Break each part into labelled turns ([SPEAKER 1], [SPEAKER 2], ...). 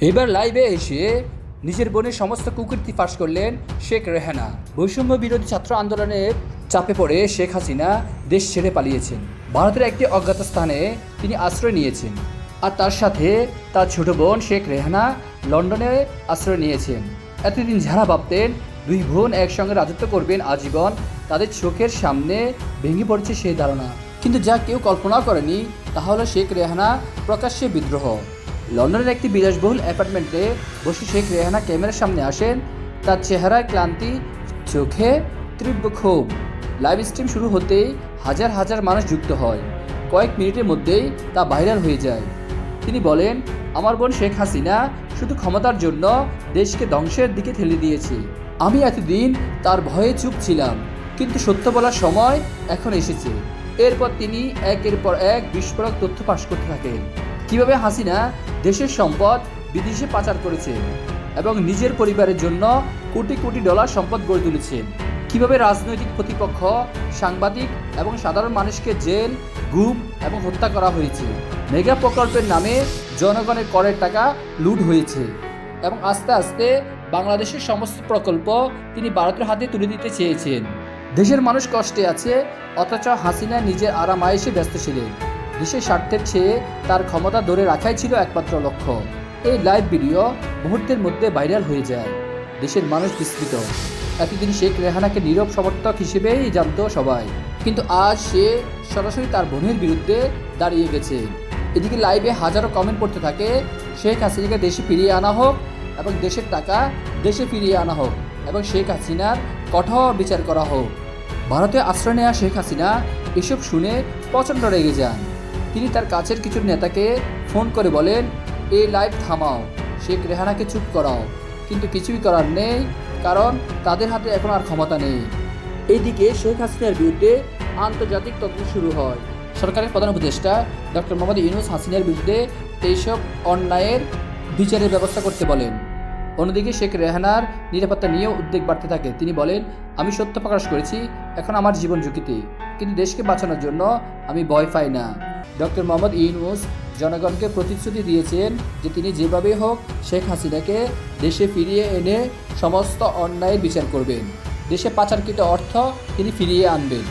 [SPEAKER 1] এবার লাইভে এসে নিজের বোনের সমস্ত কুকীর্তি ফাঁস করলেন শেখ রেহানা। বৈষম্য বিরোধী ছাত্র আন্দোলনের চাপে পড়ে শেখ হাসিনা দেশ ছেড়ে পালিয়েছেন। ভারতের একটি অজ্ঞাত স্থানে তিনি আশ্রয় নিয়েছেন। আর তার সাথে তার ছোট বোন শেখ রেহানা লন্ডনে আশ্রয় নিয়েছেন। এতদিন যারা ভাবতেন দুই বোন একসঙ্গে রাজত্ব করবেন আজীবন, তাদের চোখের সামনে ভেঙে পড়েছে সেই ধারণা। কিন্তু যা কেউ কল্পনা করেনি, তা হলো শেখ রেহানা প্রকাশ্যে বিদ্রোহ। লন্ডনের একটি বিলাসবহুল অ্যাপার্টমেন্টে বসে শেখ রেহানা ক্যামেরার সামনে আসেন। তার চেহারায় ক্লান্তি, চোখে তীব্র ক্ষোভ। লাইভ স্ট্রিম শুরু হতেই হাজার হাজার মানুষ যুক্ত হয়। কয়েক মিনিটের মধ্যেই তা ভাইরাল হয়ে যায়। তিনি বলেন, আমার বোন শেখ হাসিনা শুধু ক্ষমতার জন্য দেশকে ধ্বংসের দিকে ঠেলে দিয়েছে। আমি এতদিন তার ভয়ে চুপ ছিলাম, কিন্তু সত্য বলার সময় এখন এসেছে। এরপর তিনি একের পর এক বিস্ফোরক তথ্য পাশ করতে থাকেন। কীভাবে হাসিনা দেশের সম্পদ বিদেশে পাচার করেছে এবং নিজের পরিবারের জন্য কোটি কোটি ডলার সম্পদ গড়ে তুলেছেন? কীভাবে রাজনৈতিক প্রতিপক্ষ, সাংবাদিক এবং সাধারণ মানুষকে জেল, গুম এবং হত্যা করা হয়েছে? মেগা প্রকল্পের নামে জনগণের করের টাকা লুট হয়েছে এবং আস্তে আস্তে বাংলাদেশের সমস্ত প্রকল্প তিনি ভারতের হাতে তুলে দিতে চেয়েছেন। দেশের মানুষ কষ্টে আছে, অথচ হাসিনা নিজের আরাম আয়েসে ব্যস্ত ছিলেন। দেশের স্বার্থের চেয়ে তার ক্ষমতা ধরে রাখাই ছিল একমাত্র লক্ষ্য। এই লাইভ ভিডিও মুহূর্তের মধ্যে ভাইরাল হয়ে যায়। দেশের মানুষ বিস্তৃত এতদিন শেখ রেহানাকে নীরব সমর্থক হিসেবেই জানত সবাই। কিন্তু আজ সে সরাসরি তার বোনের বিরুদ্ধে দাঁড়িয়ে গেছে। এদিকে লাইভে হাজারো কমেন্ট পড়তে থাকে, শেখ হাসিনাকে দেশে ফিরিয়ে আনা হোক এবং দেশের টাকা দেশে ফিরিয়ে আনা হোক এবং শেখ হাসিনার কঠোর বিচার করা হোক। ভারতে আশ্রয় নেওয়া শেখ হাসিনা এসব শুনে প্রচণ্ড রেগে যান। তিনি তার কাছের কিছু নেতাকে ফোন করে বলেন, এই লাইভ থামাও, শেখ রেহানাকে চুপ করাও। কিন্তু কিছুই করার নেই, কারণ তাদের হাতে এখন আর ক্ষমতা নেই। এইদিকে শেখ হাসিনার বিরুদ্ধে আন্তর্জাতিক তদন্ত শুরু হয়। সরকারের প্রধান উপদেষ্টা ডক্টর মোহাম্মদ ইউনুস হাসিনার বিরুদ্ধে এইসব অন্যায়ের বিচারের ব্যবস্থা করতে বলেন। অন্যদিকে শেখ রেহানার নিরাপত্তা নিয়েও উদ্বেগ বাড়তে থাকে। তিনি বলেন, আমি সত্য প্রকাশ করেছি, এখন আমার জীবন ঝুঁকিতে। কিন্তু দেশকে বাঁচানোর জন্য আমি ভয় পাই না। ডক্টর মোহাম্মদ ইউনুস জনগণকে প্রতিশ্রুতি দিয়েছেন যে তিনি যেভাবে হোক শেখ হাসিনাকে দেশে ফিরিয়ে এনে সমস্ত অন্যায়ের বিচার করবেন। দেশে পাচারকৃত অর্থ তিনি ফিরিয়ে আনবেন।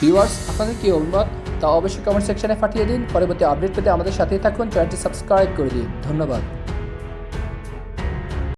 [SPEAKER 1] ভিউয়ার্স, আপনাদের কী অভিমত তা অবশ্যই কমেন্ট সেকশনে পাঠিয়ে দিন। পরবর্তী আপডেট পেতে আমাদের সাথেই থাকুন। চ্যানেলটি সাবস্ক্রাইব করে দিন। ধন্যবাদ।